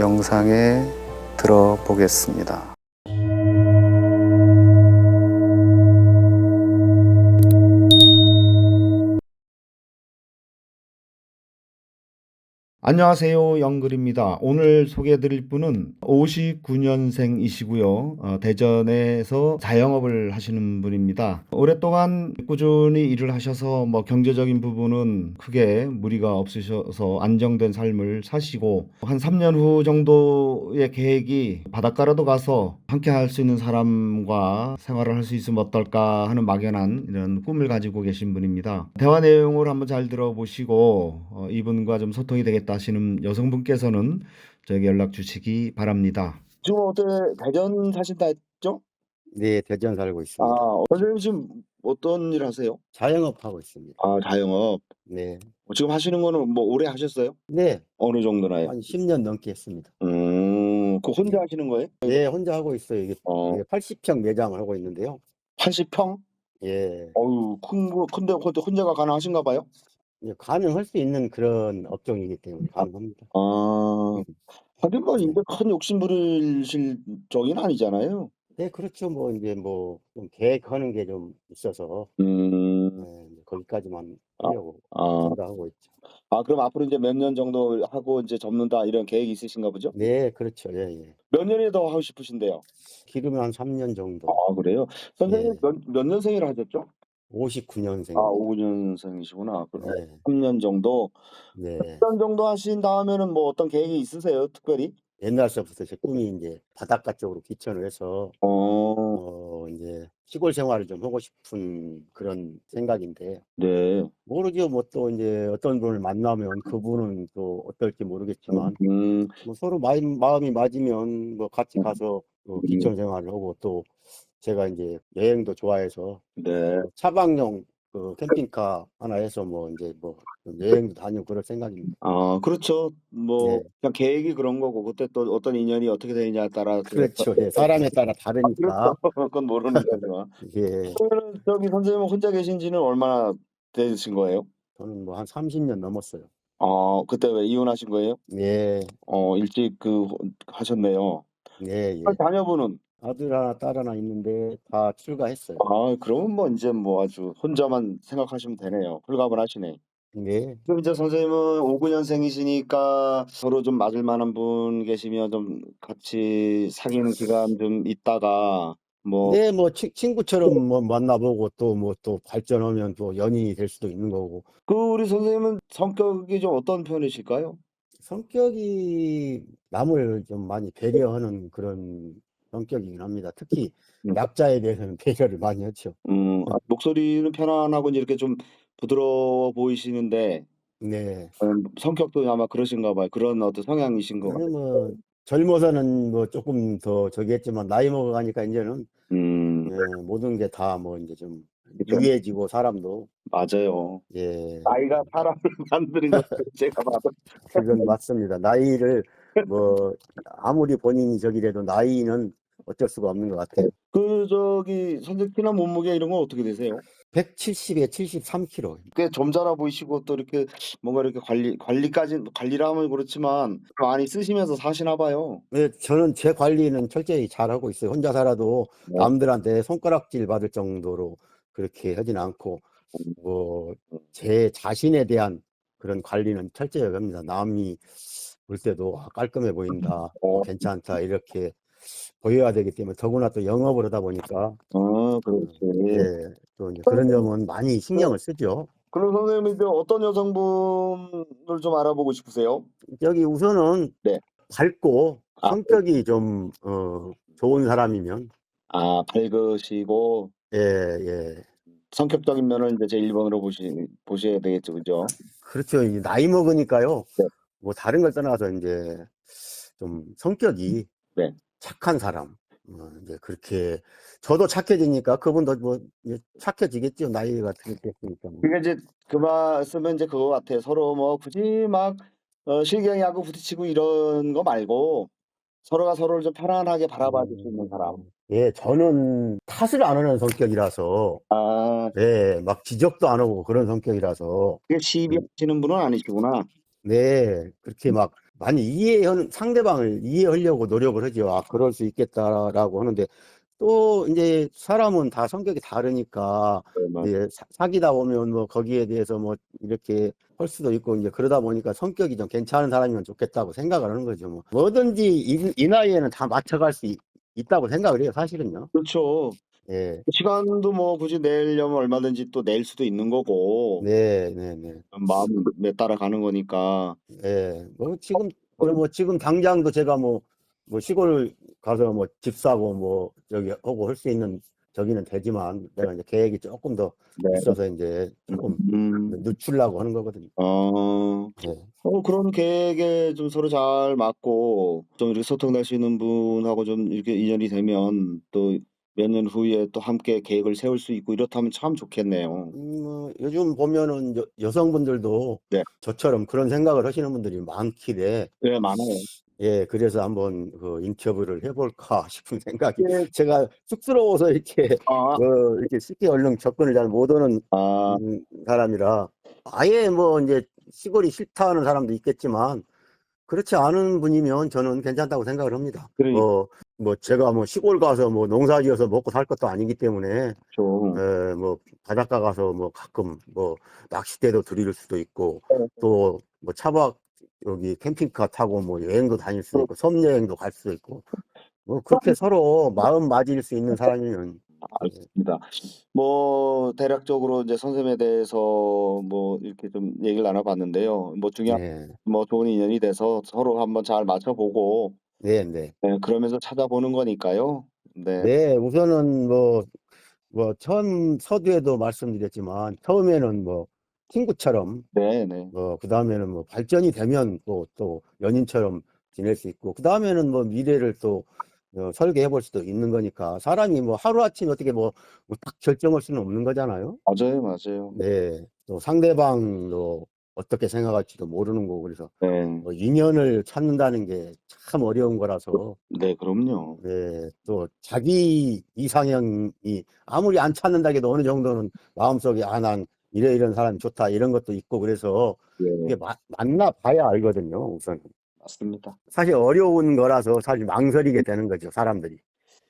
영상에 들어보겠습니다. 안녕하세요. 영글입니다. 오늘 소개해 드릴 분은 59년생이시고요. 어, 대전에서 자영업을 하시는 분입니다. 오랫동안 꾸준히 일을 하셔서 뭐 경제적인 부분은 크게 무리가 없으셔서 안정된 삶을 사시고 한 3년 후 정도의 계획이 바닷가라도 가서 함께 할 수 있는 사람과 생활을 할 수 있으면 어떨까 하는 막연한 이런 꿈을 가지고 계신 분입니다. 대화 내용을 한번 잘 들어보시고 어, 이분과 좀 소통이 되겠다 하시는 여성분께서는 저에게 연락 주시기 바랍니다. 지금 어때 대전 사신다 했죠? 네, 대전 살고 있습니다. 아, 선생님 지금 어떤 일 하세요? 자영업하고 있습니다. 아, 자영업. 네. 어, 지금 하시는 거는 뭐 오래 하셨어요? 네, 어느 정도나요? 한 10년 넘게 했습니다. 음, 그 혼자 하시는 거예요? 네, 혼자 하고 있어요. 이게 어, 이게 80평 매장을 하고 있는데요. 80평? 예, 어유, 큰 거, 큰데 혼자- 혼자가 가능하신가 봐요? 이제 가능할 수 있는 그런 업종이기 때문에 가능합니다. 아, 하긴 뭐 이제 큰 욕심 부리실 적인 아니잖아요. 네, 그렇죠. 뭐 이제 뭐 좀 계획하는 게 좀 있어서 음, 네, 이제 거기까지만 아, 하려고 아, 생각하고 있죠. 아, 그럼 앞으로 이제 몇 년 정도 하고 이제 접는다 이런 계획이 있으신가 보죠? 네, 그렇죠. 예, 예. 몇 년이 더 하고 싶으신데요? 기르면 한 3 년 정도. 아, 그래요? 선생님 예, 몇, 몇 년생이라 하셨죠? 아, 59년생. 5년생이시구나. 그럼 네, 3년 정도. 네. 3년 정도 하신 다음에는 뭐 어떤 계획이 있으세요? 특별히? 옛날서부터 제 꿈이 이제 바닷가 쪽으로 귀천을 해서 어, 어 이제 시골 생활을 좀 하고 싶은 그런 생각인데 네. 모르죠 뭐또 이제 어떤 분을 만나면 그분은 또 어떨지 모르겠지만 음, 뭐 서로 마음, 마음이 맞으면 뭐 같이 음, 가서 또 음, 귀천 생활을 하고 또 제가 이제 여행도 좋아해서 네. 뭐 차박용 그 캠핑카 하나 해서 뭐 이제 뭐좀 여행도 다니고 그럴 생각입니다. 아, 그렇죠. 뭐, 네, 그냥 계획이 그런 거고, 그때 또 어떤 인연이 어떻게 되느냐에 따라 그, 그렇죠. 예, 사람에 따라 아, 다르니까 그렇죠. 그건 모르는 거지만. 예, 그러면 저기 선생님은 혼자 계신 지는 얼마나 되신 거예요? 저는 뭐 한 30년 넘었어요. 어, 그때 왜 이혼하신 거예요? 예, 어, 일찍 그, 혼- 하셨네요. 예, 아, 예. 자녀분은? 아들 하나, 딸 하나 있는데 다 출가했어요. 아, 그러면 뭐 이제 뭐 아주 혼자만 생각하시면 되네요. 홀가분 하시네. 네. 그럼 이제 선생님은 59 년생이시니까 서로 좀 맞을 만한 분 계시면 좀 같이 사귀는 기간 좀 있다가 뭐, 네, 뭐 치- 친구처럼 뭐 만나보고 또 뭐 또 발전하면 또 연인이 될 수도 있는 거고. 그 우리 선생님은 성격이 좀 어떤 편이실까요? 성격이 남을 좀 많이 배려하는 그런 성격이긴 합니다. 특히 음, 약자에 대해서는 배려를 많이 하죠. 음, 아, 목소리는 편안하고 이제 이렇게 좀 부드러워 보이시는데 네. 음, 성격도 아마 그러신가 봐요. 그런 어떤 성향이신 것 아니 같아요. 뭐 젊어서는 뭐 조금 더 저기 했지만 나이 먹어가니까 이제는 음, 예, 모든 게 다 뭐 이제 좀. 유해지고 사람도 맞아요. 예. 나이가 사람을 만드는 것 제가 봐도. 그건 맞습니다. 나이를 뭐 아무리 본인이 저기래도 나이는 어쩔 수가 없는 것 같아요. 그 저기 선생 키나 몸무게 이런 건 어떻게 되세요? 170에 73kg. 꽤 점잖아 보이시고 또 이렇게 뭔가 이렇게 관리 관리까지 관리를 하면 그렇지만 많이 쓰시면서 사시나 봐요. 네, 저는 제 관리는 철저히 잘 하고 있어요. 혼자 살아도 네. 남들한테 손가락질 받을 정도로 그렇게 하진 않고 뭐 제 자신에 대한 그런 관리는 철저히 합니다. 남이 볼 때도 아, 깔끔해 보인다, 어, 괜찮다 이렇게 보여야 되기 때문에 더구나 또 영업을 하다 보니까 아, 어, 그렇지. 예, 또 이제 그런 점은 많이 신경을 쓰죠. 그럼 선생님이 이제 어떤 여성분을 좀 알아보고 싶으세요? 여기 우선은 네. 밝고 아, 성격이 좀 어, 좋은 사람이면 아, 밝으시고 예, 예. 성격적인 면을 이제 제 1번으로 보시 보셔야 되겠죠, 그죠? 그렇죠. 이 나이 먹으니까요. 네. 뭐 다른 걸 떠나서 이제 좀 성격이 네. 착한 사람. 어, 이제 그렇게 저도 착해지니까 그분도 뭐 이제 착해지겠죠. 나이가 들겠으니까. 뭐. 그게 이제 그 말씀은 이제 그거 같아요. 서로 뭐 굳이 막 어, 실경이하고 부딪히고 이런 거 말고 서로가 서로를 좀 편안하게 바라봐 줄 수 있는 사람. 음, 예, 저는 탓을 안 하는 성격이라서 아, 예, 막 지적도 안 하고 그런 성격이라서 그게 시비 음, 하시는 분은 아니시구나. 네, 그렇게 막 많이 이해하는 상대방을 이해하려고 노력을 하죠. 아, 그럴 수 있겠다라고 하는데 또 이제 사람은 다 성격이 다르니까 이제 사- 사귀다 보면 뭐 거기에 대해서 뭐 이렇게 할 수도 있고 이제 그러다 보니까 성격이 좀 괜찮은 사람이면 좋겠다고 생각을 하는 거죠. 뭐 뭐든지 이, 이 나이에는 다 맞춰갈 수 있, 있다고 생각을 해요. 사실은요. 그렇죠. 예. 시간도 뭐 굳이 내려면 얼마든지 또 낼 수도 있는 거고 네, 네, 네. 마음에 따라 가는 거니까 예. 뭐 지금 뭐 지금 당장도 제가 뭐 뭐 시골 가서 뭐 집 사고 뭐 저기 하고 할 수 있는 저기는 되지만 내가 이제 계획이 조금 더 네. 있어서 이제 조금 음, 늦추려고 하는 거거든요. 어, 예. 어, 그런 계획에 좀 서로 잘 맞고 좀 이렇게 소통될 수 있는 분하고 좀 이렇게 인연이 되면 또 몇 년 후에 또 함께 계획을 세울 수 있고 이렇다면 참 좋겠네요. 음, 뭐 요즘 보면은 여, 여성분들도 네. 저처럼 그런 생각을 하시는 분들이 많길래 네, 많아요. 예, 그래서 한번 그 인터뷰를 해볼까 싶은 생각이 예. 제가 쑥스러워서 이렇게 아, 그 이렇게 쉽게 얼른 접근을 잘 못하는 아, 음, 사람이라 아예 뭐 이제 시골이 싫다는 사람도 있겠지만 그렇지 않은 분이면 저는 괜찮다고 생각을 합니다. 그러니까. 뭐, 뭐 제가 뭐 시골 가서 뭐 농사 지어서 먹고 살 것도 아니기 때문에 좀. 에, 뭐 바닷가 가서 뭐 가끔 뭐 낚싯대도 들일 수도 있고 네. 또뭐 차박 여기 캠핑카 타고 뭐 여행도 다닐 수도 있고 섬 여행도 갈 수도 있고 뭐 그렇게 서로 마음 맞을 수 있는 사람이면 알겠습니다. 뭐 대략적으로 이제 선생님에 대해서 뭐 이렇게 좀 얘기를 나눠봤는데요. 뭐 중요한 네, 뭐 좋은 인연이 돼서 서로 한번 잘 맞춰보고 네, 네. 네, 그러면서 찾아보는 거니까요. 네, 네, 우선은 뭐, 뭐, 처음 서두에도 말씀드렸지만, 처음에는 뭐, 친구처럼, 네, 네, 뭐, 그 다음에는 뭐, 발전이 되면 또, 또, 연인처럼 지낼 수 있고, 그 다음에는 뭐, 미래를 또, 어, 설계해 볼 수도 있는 거니까, 사람이 뭐, 하루아침에 어떻게 뭐, 뭐 딱 결정할 수는 없는 거잖아요. 맞아요, 맞아요. 네, 또 상대방도 어떻게 생각할지도 모르는 거고, 그래서, 네, 뭐, 인연을 찾는다는 게 참 어려운 거라서, 네, 그럼요. 네, 또 자기 이상형이 아무리 안 찾는다 해도 어느 정도는 마음속에 아, 난 이래 이런 사람이 좋다 이런 것도 있고 그래서 네, 이게 마- 만나 봐야 알거든요, 우선. 맞습니다. 사실 어려운 거라서 사실 망설이게 되는 거죠, 사람들이.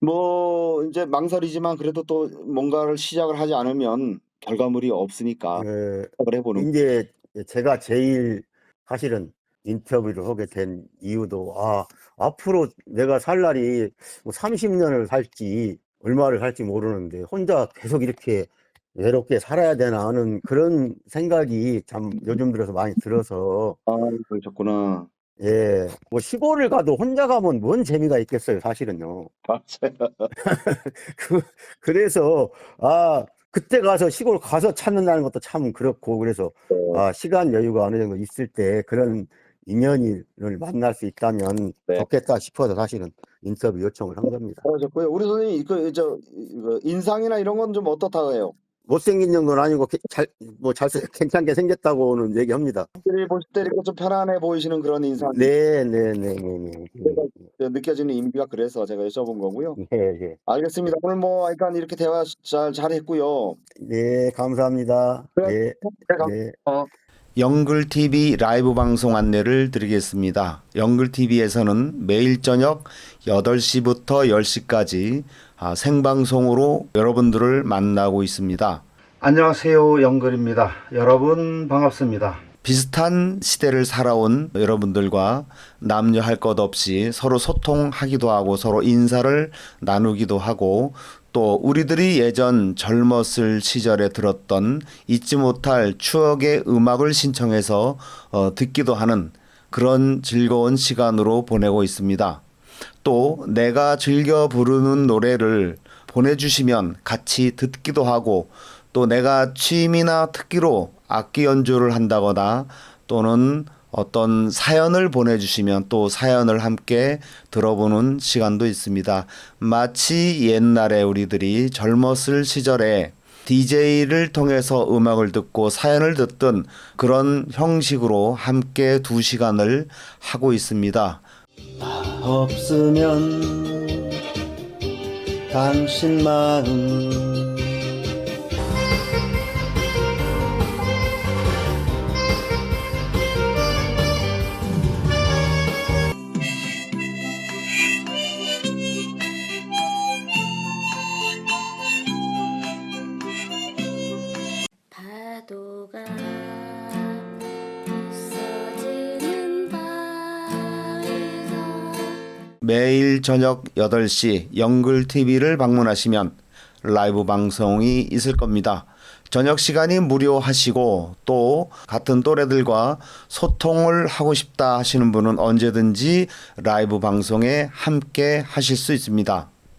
뭐 이제 망설이지만 그래도 또 뭔가를 시작을 하지 않으면 결과물이 없으니까 어, 시작을 해보는. 이제 제가 제일 사실은 인터뷰를 하게 된 이유도 아, 앞으로 내가 살 날이 뭐 30년을 살지 얼마를 살지 모르는데 혼자 계속 이렇게 외롭게 살아야 되나 하는 그런 생각이 참 요즘 들어서 많이 들어서 아, 그러셨구나. 예, 뭐 시골을 가도 혼자 가면 뭔 재미가 있겠어요, 사실은요. 맞아요. 그, 그래서 아, 그때 가서 시골 가서 찾는다는 것도 참 그렇고 그래서 아, 시간 여유가 어느 정도 있을 때 그런 인연을 만날 수 있다면 네. 좋겠다 싶어서 사실은 인터뷰 요청을 한 겁니다. 그러셨고요. 우리 선생님 그 저 인상이나 이런 건 좀 어떻다고 해요? 못생긴 정도는 아니고 게- 잘, 뭐 잘, 괜찮게 생겼다고는 얘기합니다. 들이 보실 때 이렇게 좀 편안해 보이시는 그런 인상 네, 네, 네, 네, 네. 느껴지는 이미지가 그래서 제가 여쭤본 거고요. 네, 네. 알겠습니다. 오늘 뭐 일단 이렇게 대화 잘 잘했고요. 네, 감사합니다. 네, 네. 영글 TV 라이브 방송 안내를 드리겠습니다. 영글 TV에서는 매일 저녁 8시부터 10시까지 아, 생방송으로 여러분들을 만나고 있습니다. 안녕하세요. 영글입니다. 여러분 반갑습니다. 비슷한 시대를 살아온 여러분들과 남녀 할 것 없이 서로 소통하기도 하고 서로 인사를 나누기도 하고 또 우리들이 예전 젊었을 시절에 들었던 잊지 못할 추억의 음악을 신청해서 어, 듣기도 하는 그런 즐거운 시간으로 보내고 있습니다. 또 내가 즐겨 부르는 노래를 보내주시면 같이 듣기도 하고 또 내가 취미나 특기로 악기 연주를 한다거나 또는 어떤 사연을 보내주시면 또 사연을 함께 들어보는 시간도 있습니다. 마치 옛날에 우리들이 젊었을 시절에 DJ를 통해서 음악을 듣고 사연을 듣던 그런 형식으로 함께 두 시간을 하고 있습니다. 없으면 당신 마음 매일 저녁 8시 영글 TV를 방문하시면 라이브 방송이 있을 겁니다. 저녁 시간이 무료하시고 또 같은 또래들과 소통을 하고 싶다 하시는 분은 언제든지 라이브 방송에 함께 하실 수 있습니다.